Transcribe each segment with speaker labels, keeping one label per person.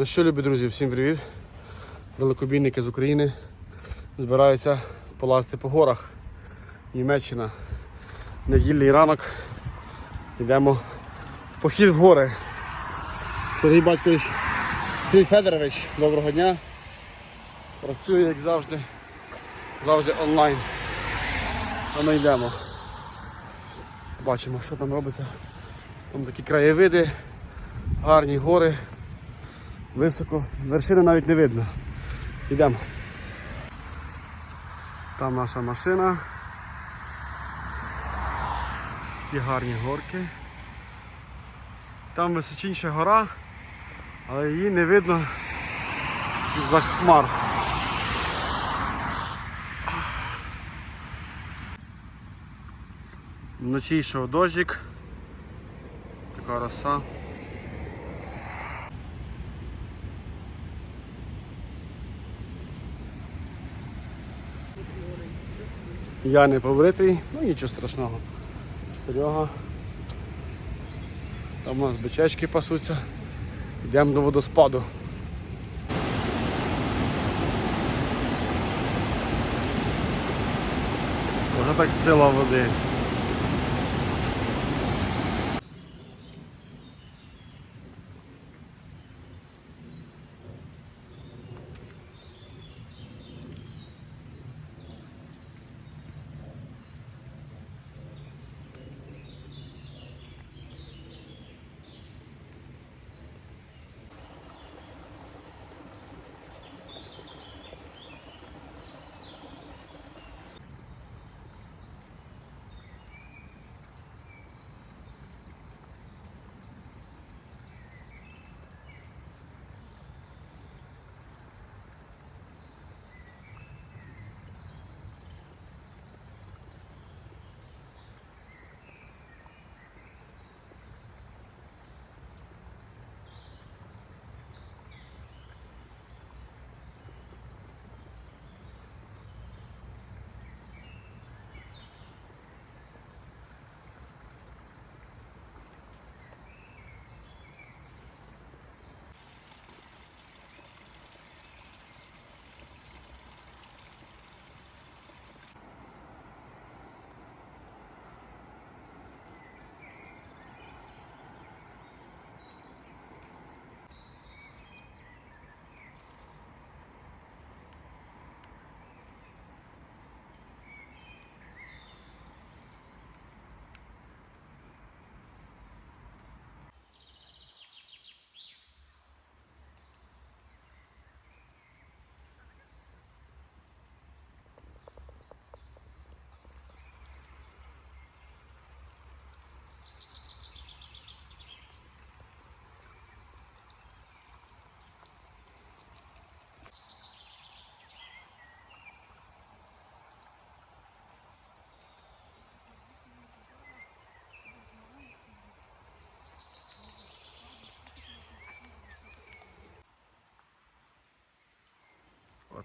Speaker 1: Ну що, любі друзі, всім привіт. Далекобійники з України збираються полазити по горах. Німеччина. Недільний ранок. Йдемо в похід в гори. Сергій Батькович, Сергій Федорович, доброго дня. Працює, як завжди. Завжди онлайн. А ми йдемо. Бачимо, що там робиться. Там такі краєвиди, гарні гори, високо, вершини навіть не видно. Йдемо. Там наша машина. Такі гарні горки. Там височінша гора, але її не видно за хмар. Вночі йшов дощик. Така роса. Я не побритий, ну нічого страшного. Серега. Там у нас бичечки пасуться. Йдемо до водоспаду. Вже так сила води.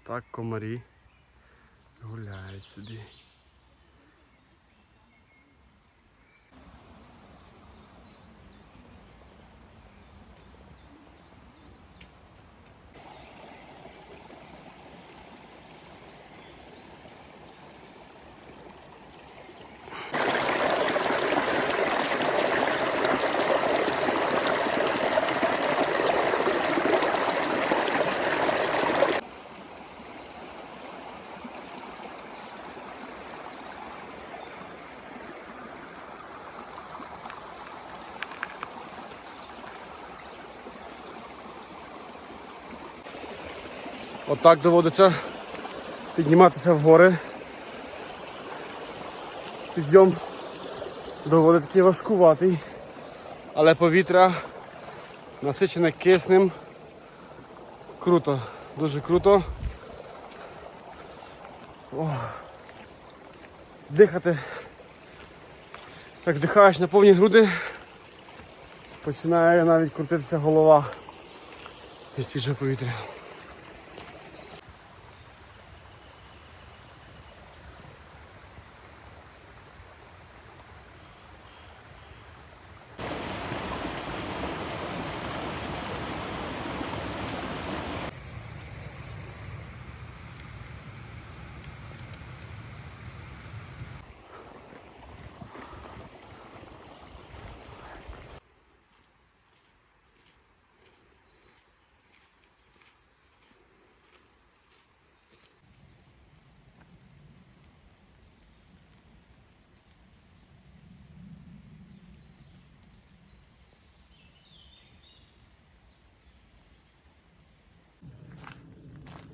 Speaker 1: Отак комарі гуляють собі. Отак доводиться підніматися в гори. Підйом доволі такий важкуватий, але повітря насичене киснем. Круто, дуже круто. О. Дихати. Як вдихаєш на повні груди, починає навіть крутитися голова від свіжого повітря.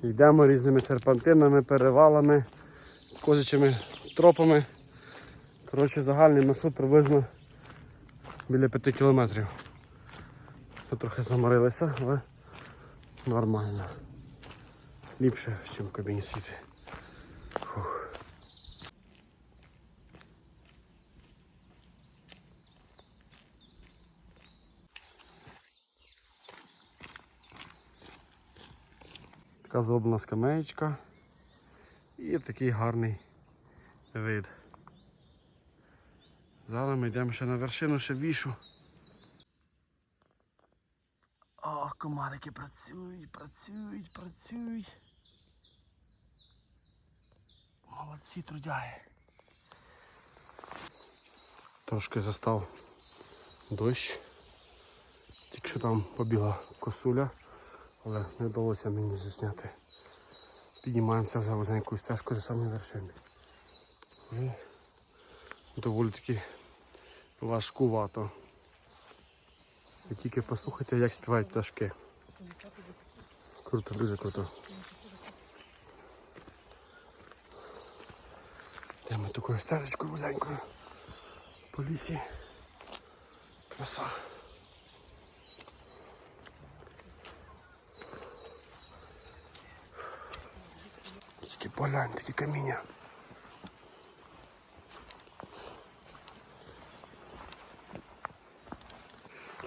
Speaker 1: Йдемо різними серпантинами, перевалами, козячими тропами. Коротше, загальний маршрут приблизно біля 5 кілометрів. Ми трохи заморилися, але нормально. Ліпше, ніж в кабіні сидіти. Така зроблена скамеєчка і такий гарний вид. Зараз ми йдемо ще на вершину, ще вішу. О, комарики працюють, працюють, працюють. Молодці трудяги. Трошки застав дощ. Тільки що там побігла косуля, але не вдалося мені засняти. Піднімаємося за вузенькою стежкою до самої вершини. І доволі таки важкувато. Ви тільки послухайте, як співають пташки. Круто, дуже круто. Йдемо такою стежечкою вузенькою по лісі. Краса. Поглянь, каміння.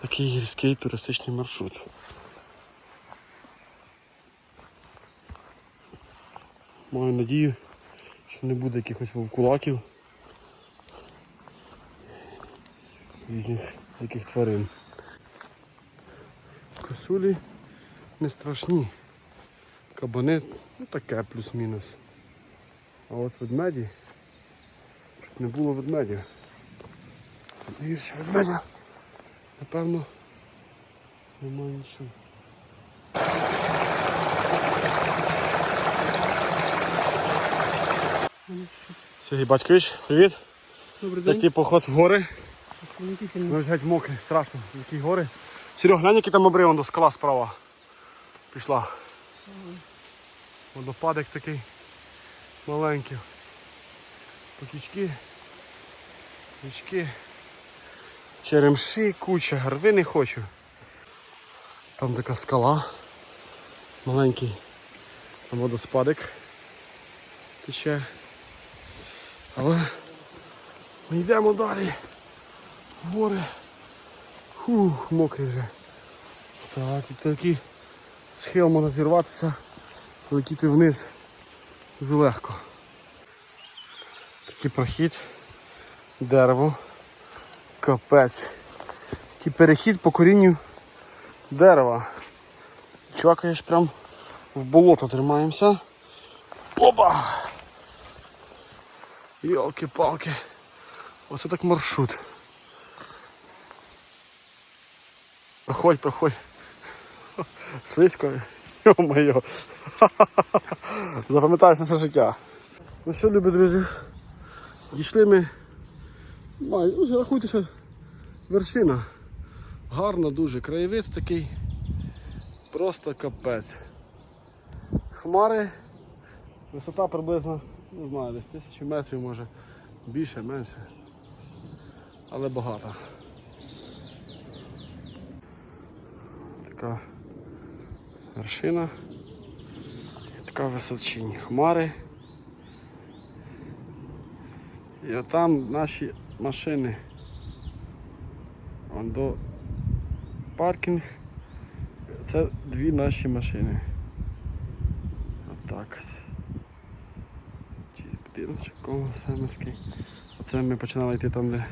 Speaker 1: Такий гірський туристичний маршрут. Маю надію, що не буде якихось вовкулаків. Різних яких тварин. Косулі не страшні. Кабани, ну таке плюс-мінус. А от ведмеді тут не було ведмедів. Більше ведмедя. Напевно, немає нічого. Сергій Батькович, привіт.
Speaker 2: Добрий день.
Speaker 1: Який поход в гори. Ну, геть мокрі, страшно. Які гори. Серег, глянь, який там обрив, до скала справа. Пішла. Водопадик такий маленький. Потічки. Річки. Черемші, куча, гарви не хочу. Там така скала. Маленький там водоспадик тече. Але ми йдемо далі. Гори. Фух, мокрий вже. Так, і такий схил можна зірватися, летіти вниз дуже легко. Такий прохід, дерево, капець. Такий перехід по корінню дерева. Чувакаєш прям в болото тримаємося. Опа! Йолки-палки. Оце так маршрут. Проходь, проходь. Слизько. Йо-моє. Запам'ятаюсь на все життя. Ну що, любі друзі, дійшли ми. Май, ну, рахуйте, що вершина. Гарно дуже. Краєвид такий. Просто капець. Хмари. Висота приблизно, не знаю, десь тисячі метрів може. Більше, менше. Але багато. Така вершина. Така височинь. Хмари. І отам наші машини. Вон до паркінг. Це дві наші машини. Отак. Чийсь будиночок колосемовський. Оце ми починали йти там, де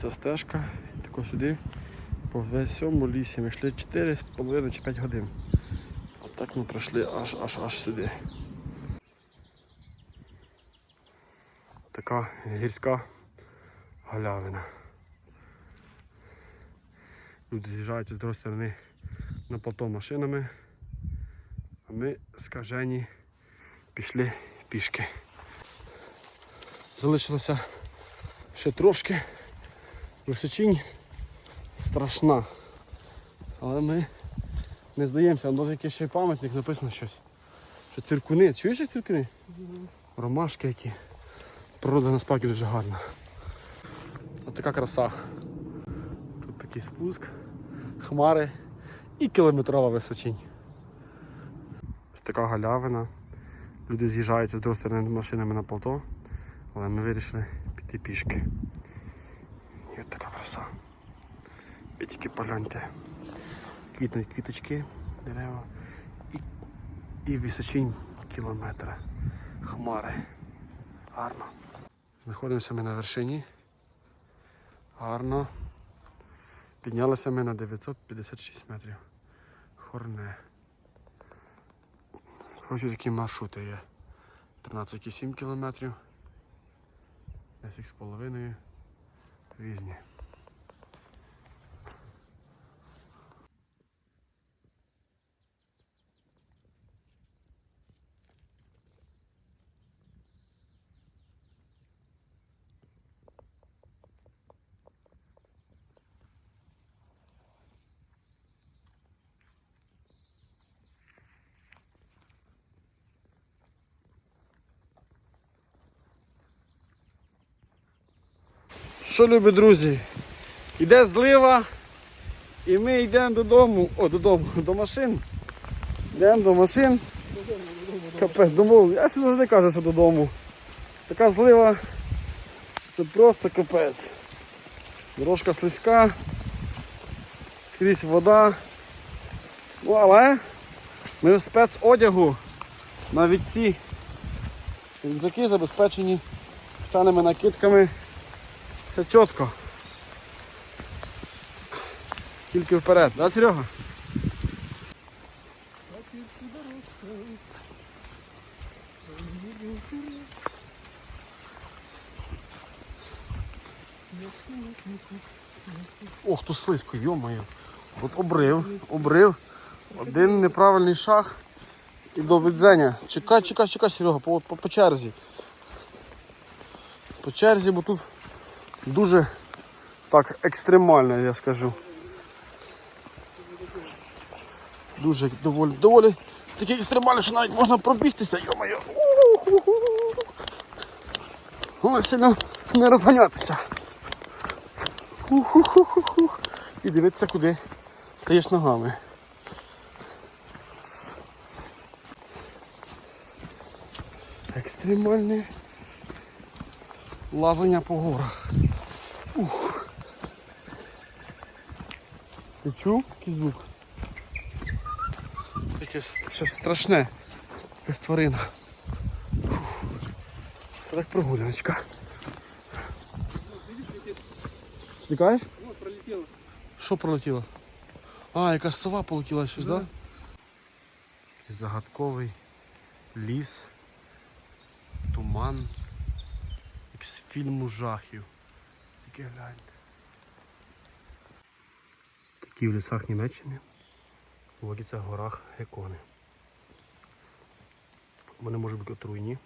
Speaker 1: ця стежка. І тако сюди. По всьому лісі ми йшли 4,5 чи 5 годин. Отак ми пройшли аж аж аж сюди. Така гірська галявина. Люди з'їжджаються з другої сторони на плато машинами, а ми скажені пішли пішки. Залишилося ще трошки. Височинь страшна. Але ми не здаємося, а якийсь ще й пам'ятник написано щось. Що циркуни, чуєш як циркуни? Ромашки які. Природа насправді дуже гарна. Ось така краса. Тут такий спуск, хмари і кілометрова височинь. Ось така галявина. Люди з'їжджаються з другої сторони машинами на полто, але ми вирішили піти пішки. І от така краса. Ви тільки погляньте. Квітнуть квіточки, дерева і, і височинь кілометра. Хмари. Гарно. Знаходимося ми на вершині. Гарно. Піднялися ми на 956 метрів. Хорне. Коротше, такі маршрути є. 13,7 кілометрів. 10,5 різні. Що любі друзі? Іде злива і ми йдемо додому, о, додому, до машин. Йдемо до машин. Капець, додому. Я завжди кажу, що додому. Така злива, що це просто капець. Дорожка слизька, скрізь вода. Ну, але ми в спецодягу навіть ці рюкзаки забезпечені спеціальними накидками. Все чітко. Тільки вперед, да, Серега? Ох, тут слизько, йо-моє. От обрив, обрив. Один неправильний шаг і до відзення. Чекай, чекай, чекай, Серега, по, по, по черзі. По черзі, бо тут дуже так екстремально, я скажу. Дуже доволі, доволі таке екстремальне, що навіть можна пробігтися, йо-моє. Але сильно не розганятися. Ух-ух-ух-ух. І дивитися, куди стаєш ногами. Екстремальне лазання по горах. Ти чув який звук? Якесь щось страшне. Якась тварина. Ух. Це так прогуляночка. Тікаєш?
Speaker 2: Ну, пролетело.
Speaker 1: Що пролетіло? А, якась сова полетіла щось, так? Да. Загадковий ліс, туман, як з фільму жахів. Тільки гляньте. Такі в лісах Німеччини водяться в горах гекони. Вони можуть бути отруйні,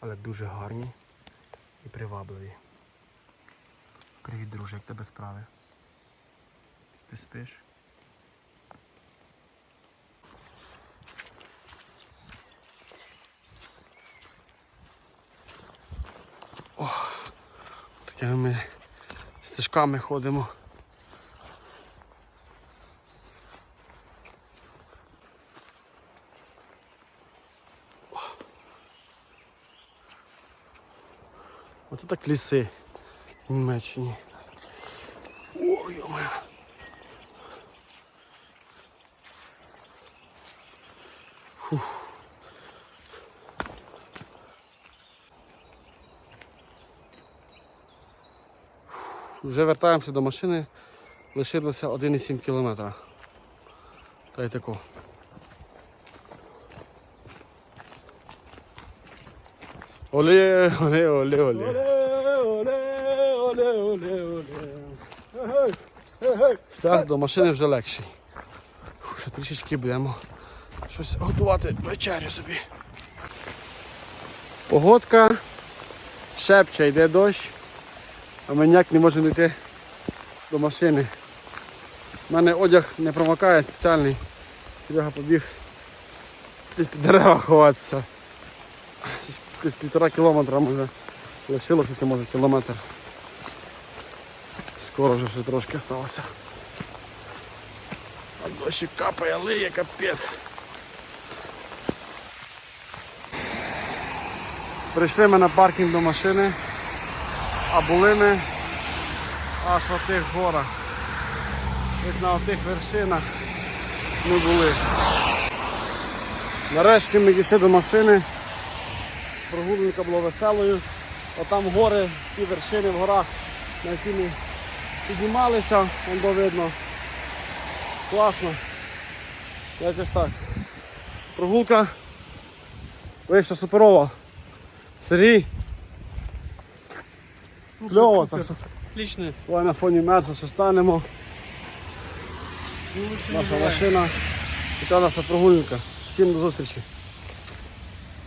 Speaker 1: але дуже гарні і привабливі. Привіт, друже, як тебе справи? Ти спиш? О, такими ми стежками ходимо. Оце так ліси в Німеччині. Ой, йо-моє. Вже вертаємося до машини, лишилося 1,7 кілометра. Та й тако. Оле, оле, оле, оле.
Speaker 2: Оле, оле, оле, оле.
Speaker 1: Шлях до машини вже легший. Фу, Ще трішечки будемо щось готувати вечерю собі. Погодка, шепче, йде дощ, а ми ніяк не можемо йти до машини. У мене одяг не промокає спеціальний. Серега побіг десь під дерева ховатися. Десь півтора кілометра може лишилося, це може кілометр. Скоро вже ще трошки залишилося. А дощик капає, лиє, капець. Прийшли ми на паркінг до машини, а були ми аж в тих горах. Ось на тих вершинах ми були. Нарешті ми дійшли до машини. Прогулянка була веселою. Отам гори, ті вершини в горах, на які ми піднімалися, вон до видно. Класно. Якось так. Прогулка вийшла суперова. Сергій. Кльово, так що
Speaker 2: Отлично.
Speaker 1: давай на фоні м'яса ще станемо. Наша машина. Така наша прогулянка. Всім до зустрічі.